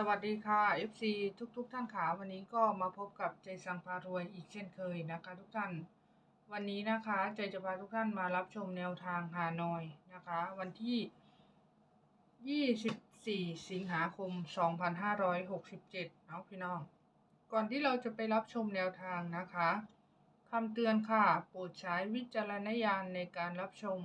สวัสดีค่ะ FC ทุกทุกๆท่านขาวันนี้ก็มาพบกับใจสังพารวยอีกเช่นเคยนะคะทุกท่าน วันนี้นะคะใจจะพาทุกท่านมารับชมแนวทางฮานอยนะคะ วันที่ 24 สิงหาคม 2567เนาะพี่น้อง ก่อนที่เราจะไปรับชมแนวทางนะคะคำเตือนค่ะ โปรดใช้วิจารณญาณในการรับชม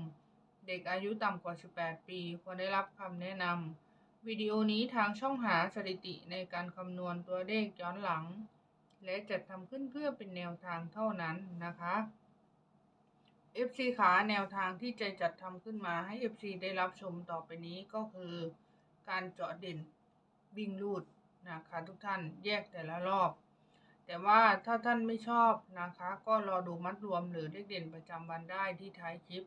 เด็กอายุต่ำกว่า 18 ปีควรได้รับคำแนะนำ วิดีโอนี้ทางช่องหาสถิติในการคำนวณตัวเลขย้อนหลัง และจัดทำขึ้นเพื่อเป็นแนวทางเท่านั้นนะคะ FC ขาแนวทางที่ใจจัดทำขึ้นมาให้ FC ได้รับชมต่อไปนี้ก็คือ การเจาะเด่นวิ่งลูดนะคะทุกท่านแยกแต่ละรอบ แต่ว่าถ้าท่านไม่ชอบนะคะ ก็รอดูมัดรวมหรือเลขเด่นประจำวันได้ที่ท้ายคลิป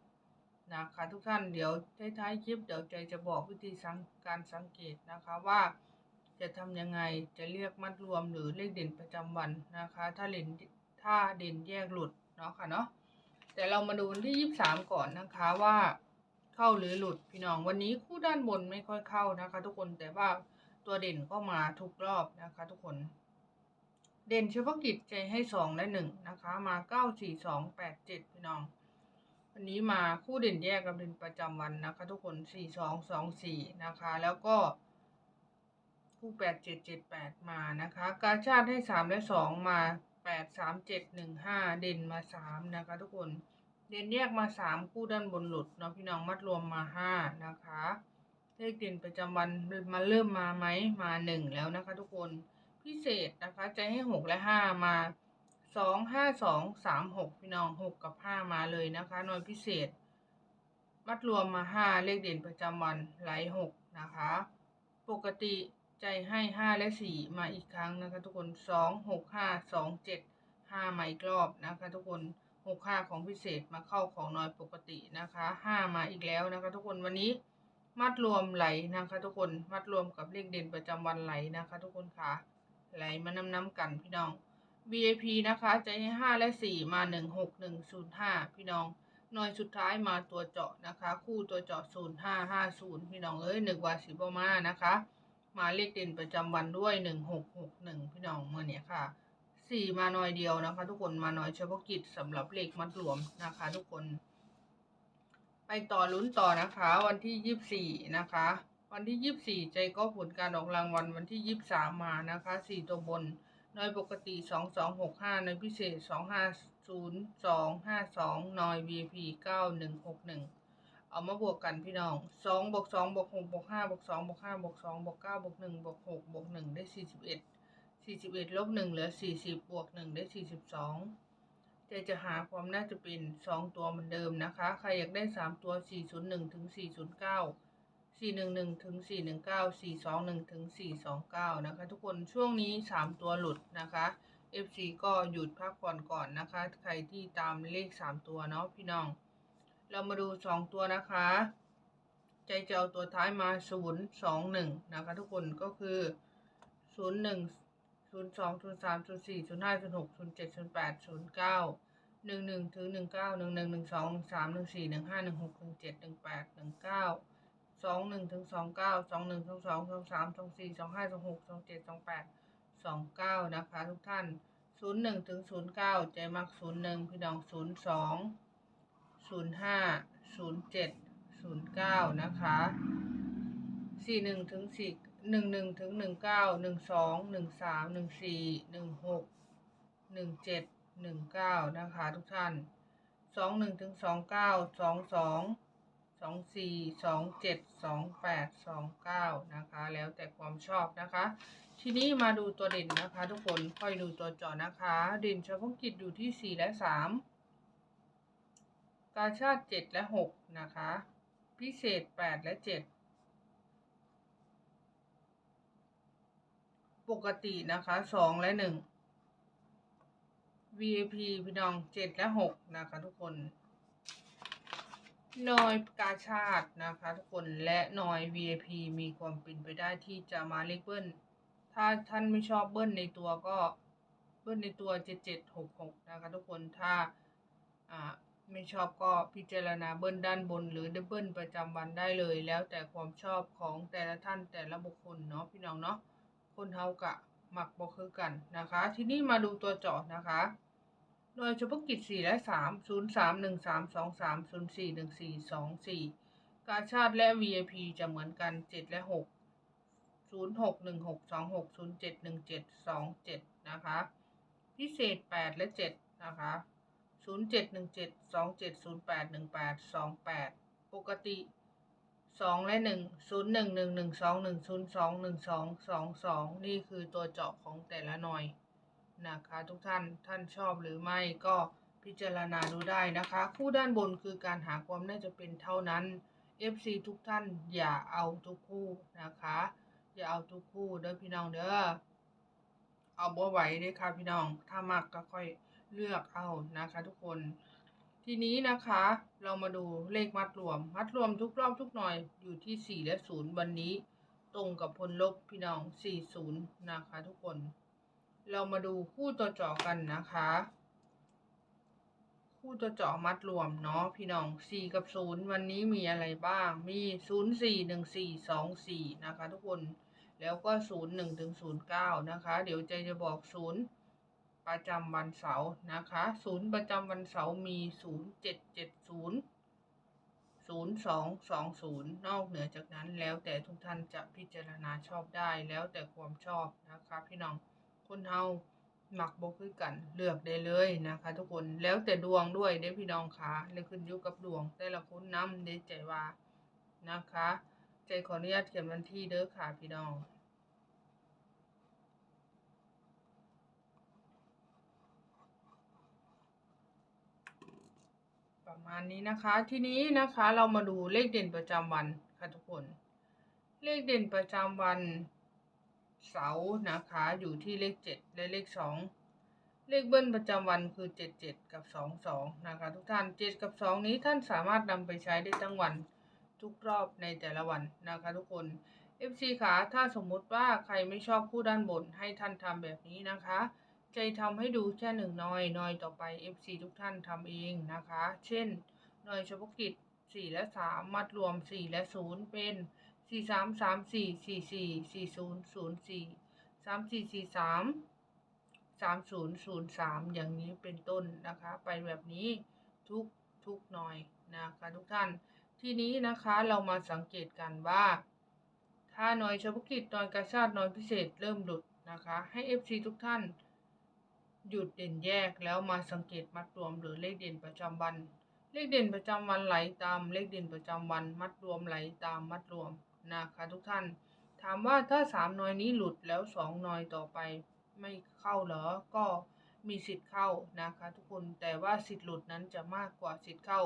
นะคะทุกท่านเดี๋ยวท้ายๆคลิปเดี๋ยวใจจะบอกวิธีสังการสังเกตนะคะว่า จะทำยังไงจะเรียกมัดรวมหรือเลขเด่นประจำวันนะคะ ถ้าเด่นถ้าเด่นแยกหลุดเนาะค่ะเนาะแต่เรามาดูวันที่ยี่สามก่อนนะคะว่าเข้าหรือหลุดพี่น้องวันนี้คู่ด้านบนไม่ค่อยเข้านะคะ ทุกคนแต่ว่าตัวเด่นก็มาทุกรอบนะคะ ทุกคน เด่นเฉพาะกิจใจให้สองและหนึ่งนะคะมาเก้าสี่สองแปดเจ็ดพี่น้อง วันนี้มาคู่เด่นแยกกับเด่นประจำวันนะคะ ทุกคนสี่สองสองสี่นะคะ แล้วก็ คู่แปดเจ็ดเจ็ดแปดมานะคะ กาชาติให้สามและสองมาแปดสามเจ็ดหนึ่งห้าเด่นมาสามนะคะ ทุกคนเด่นแยกมาสามคู่ด้านบนหลุดเนาะพี่น้องมัดรวมมาห้านะคะเลขเด่นประจำวันมาเริ่มมาไหมมาหนึ่งแล้วนะคะ ทุกคนพิเศษนะคะ ใจให้หกและห้ามา สองห้าสองสามหกพี่น้องหกกับห้ามาเลยนะคะหน่วยพิเศษ มัดรวมมาห้าเลขเด่นประจำวันไหลหกนะคะ ปกติใจให้ห้าและสี่มาอีกครั้งนะคะ ทุกคนสองหกห้าสองเจ็ดห้ามาอีกรอบนะคะ ทุกคนหกห้าของพิเศษมาเข้าของน้อยปกตินะคะห้ามาอีกแล้วนะคะ ทุกคนวันนี้มัดรวมไหลนะคะ ทุกคนมัดรวมกับเลขเด่นประจำวันไหลนะคะ ทุกคนค่ะไหลมาน้ำน้ำกันพี่น้อง VIP นะคะใจให้ห้าและสี่มาหนึ่งหกหนึ่งศูนย์ห้าพี่น้องหน่วยสุดท้ายมาตัวเจาะนะคะ คู่ตัวเจาะศูนย์ห้าห้าศูนย์พี่น้องเอ้ยหนึ่งวาสิบมานะคะ มาเลขเด่นประจำวันด้วยหนึ่งหกหกหนึ่งพี่น้องเมื่อเนี้ยค่ะสี่มาหน่อยเดียวนะคะ ทุกคนมาหน่อยเฉพาะกิจสำหรับเลขมัดรวมนะคะ ทุกคน ไปต่อลุ้นต่อนะคะ วันที่ยี่สี่นะคะ วันที่ยี่สี่ใจก็ผลการออกรางวัลวันที่ยี่สิบสามมานะคะสี่ตัวบน น่วยปกติสองสองหกห้าน่วยพิเศษสองห้าศูนย์สองห้าสองน่วย VIP เก้าหนึ่งหกหนึ่งเอามาบวกกันพี่น้องสองบวกสองบวกหกบวกห้าบวกสองบวกห้าบวกสองบวกเก้าบวกหนึ่งบวกหกบวกหนึ่งได้สี่สิบเอ็ดสี่สิบเอ็ดลบหนึ่งเหลือสี่สิบบวกหนึ่งได้สี่สิบสองเจะจะหาความน่าจะเป็นสองตัวเหมือนเดิมนะคะ ใครอยากได้สามตัวสี่ศูนย์หนึ่งถึงสี่ ศูนย์เก้าสี่หนึ่งหนึ่งถึงสี่หนึ่งเก้าสี่สองหนึ่งถึงสี่สองเก้านะคะ ทุกคนช่วงนี้สามตัวหลุดนะคะ FC ก็หยุดพักผ่อนก่อนนะคะ ใครที่ตามเลขสามตัวเนาะพี่น้อง เรามาดูสองตัวนะคะ ใจเจ้าตัวท้ายมาศูนย์สองหนึ่งนะคะ ทุกคนก็คือศูนย์หนึ่งศูนย์สองศูนย์สามศูนย์สี่ศูนย์ห้าศูนย์หกศูนย์เจ็ดศูนย์แปดศูนย์เก้าหนึ่งหนึ่งถึงหนึ่งเก้าหนึ่งหนึ่งหนึ่ง สองหนึ่งถึงสองเก้าสองหนึ่งสองสองสองสามสองสี่สองห้าสองหกสองเจ็ดสองแปดสองเก้านะคะทุกท่านศูนย์หนึ่งถึงศูนย์เก้าใจมักศูนย์หนึ่งพี่น้องศูนย์สองศูนย์ห้าศูนย์เจ็ดศูนย์เก้านะคะสี่หนึ่งถึงสี่หนึ่งหนึ่งถึงหนึ่งเก้าหนึ่งสองหนึ่งสามหนึ่งสี่หนึ่งหกหนึ่งเจ็ดหนึ่งเก้านะคะทุกท่านสองหนึ่งถึงสองเก้าสองสอง สองสี่สองเจ็ดสองแปดสองเก้านะคะ แล้วแต่ความชอบนะคะ ทีนี้มาดูตัวเด่นนะคะ ทุกคนค่อยดูตัวเจาะนะคะ เด่นเฉพาะกิจอยู่ที่สี่และสามกาชาติเจ็ดและหกนะคะ พิเศษแปดและเจ็ดปกตินะคะสองและหนึ่ง VIP พี่น้องเจ็ดและหกนะคะทุกคน นอยกาชาตินะคะทุกคนและนอย VIP มีความเป็นไปได้ที่จะมาเลขเบิ้ล ถ้าท่านไม่ชอบเบิ้ลในตัวก็เบิ้ลในตัว 7766 นะคะทุกคนถ้าอ่าไม่ชอบก็พิจารณาเบิ้ลด้านบน หรือเบิ้ลประจำวันได้เลย แล้วแต่ความชอบของแต่ละท่านแต่ละบุคคลเนาะพี่น้องเนาะคนเฮากะหมักบ่คือกันนะคะ ทีนี้มาดูตัวเจาะนะคะ โดยเฉพาะกิจ4และ3 0 3 1 3 2 3 0 4 1 4 2 4กาชาติและ VIP จะเหมือนกัน7และ6 0 6 1 6 2 6 0 7 1 7 2 7นะคะ พิเศษ8และ7นะคะ0 7 1 7 2 7 0 8 1 8 2 8ปกติ2และ1 0 1 1 1 2 1 0 2 1 2 2 2นี่คือตัวเจาะของแต่ละหน่วย นะคะทุกท่านท่านชอบหรือไม่ก็พิจารณาดูได้นะคะ คู่ด้านบนคือการหาความน่าจะเป็นเท่านั้น FC ทุกท่านอย่าเอาทุกคู่นะคะ อย่าเอาทุกคู่เด้อพี่น้องเด้อเอาบ่ไหวเด้ค่ะพี่น้อง ถ้ามักก็ค่อยเลือกเอานะคะ ทุกคน ทีนี้นะคะ เรามาดูเลขมัดรวม มัดรวมทุกรอบทุกหน่อยอยู่ที่ 4 และ 0 วันนี้ ตรงกับพลลบพี่น้อง 40 นะคะ ทุกคน เรามาดูคู่ตัวจาะกันนะคะ คู่ตัวจาะมัดรวมเนาะพี่น้อง4กับ0วันนี้มีอะไรบ้าง มี0 4 1 4 2 4นะคะ ทุกคน แล้วก็0 1ถึง09นย์เก้านะคะ เดี๋ยวใจจะบอก0ประจำวันเสาร์นะคะ0ประจำวันเสาร์มี0 7 7 0 0 2 2 0นอกเหนือจากนั้นแล้วแต่ทุกท่านจะพิจารณาชอบได้แล้วแต่ความชอบนะคะพี่น้อง คนเฮาหมักบ่คือกันเลือกได้เลยนะคะ ทุกคนแล้วแต่ดวงด้วยเด้พี่น้องคะเลยขึ้นอยู่กับดวง แต่ละคนน้ำได้ใจว่านะคะ ใจขออนุญาตเขียนวันที่เด้อค่ะพี่น้องประมาณนี้นะคะ ทีนี้นะคะเรามาดูเลขเด่นประจำวันค่ะทุกคน เลขเด่นประจำวัน เสาร์นะคะอยู่ที่เลข7และเลข2เลขเบิ้ลประจำวันคือ 77 กับ 22 นะคะทุกท่าน 7 กับ 2 นี้ท่านสามารถนำไปใช้ได้ทั้งวันทุกรอบในแต่ละวันนะคะทุกคน FC ขาถ้าสมมุติว่าใครไม่ชอบคู่ด้านบนให้ท่านทำแบบนี้นะคะ ใจทำให้ดูแค่หนึ่งหน้อยหน้อยต่อไป FC ทุกท่านทำเองนะคะ เช่นหน่วยเฉพาะกิจ 4 และ 3 มัดรวม 4 และ 0 เป็น สี่สามสามสี่สี่สี่สี่ศูนย์ศูนย์สี่สามสี่สี่สามสามศูนย์ศูนย์สามอย่างนี้เป็นต้นนะคะ ไปแบบนี้ทุกทุกหน่อยนะคะทุกท่าน ทีนี้นะคะเรามาสังเกตกันว่า ถ้าหน่วยเฉพาะกิจหน่วยกระชาติหน่วยพิเศษเริ่มหลุดนะคะ ให้ FC ทุกท่าน หยุดเด่นแยกแล้วมาสังเกตมัดรวมหรือเลขเด่นประจำวัน เลขเด่นประจำวันไหลตามเลขเด่นประจำวันมัดรวมไหลตามมัดรวม นะคะทุกท่าน ถามว่าถ้าสามหน่วยนี้หลุดแล้วสองหน่วยต่อไปไม่เข้าเหรอ ก็มีสิทธิ์เข้านะคะทุกคน แต่ว่าสิทธิ์หลุดนั้นจะมากกว่าสิทธิ์เข้า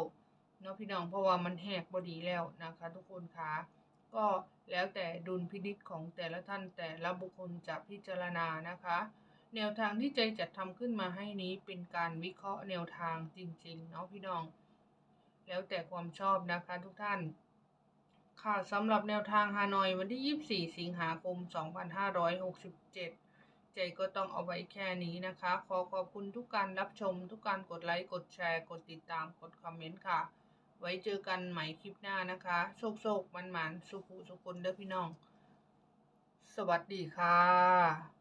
เนาะพี่น้องเพราะว่ามันแหกบดีแล้วนะคะ ทุกคนคะก็แล้วแต่ดุลพินิจของแต่ละท่านแต่ละบุคคลจะพิจารณานะคะ แนวทางที่ใจจัดทำขึ้นมาให้นี้เป็นการวิเคราะห์แนวทางจริงๆเนาะพี่น้อง แล้วแต่ความชอบนะคะทุกท่าน ค่ะสำหรับแนวทางฮานอยวันที่ 24 สิงหาคม 2567 ใจก็ต้องเอาไว้แค่นี้นะคะ ขอขอบคุณทุกการรับชม ทุกการกดไลค์ กดแชร์ กดติดตาม กดคอมเมนต์ค่ะ ไว้เจอกันใหม่คลิปหน้านะคะ โชคโชคมันมันสุขุสุขคนเด้อพี่น้อง สวัสดีค่ะ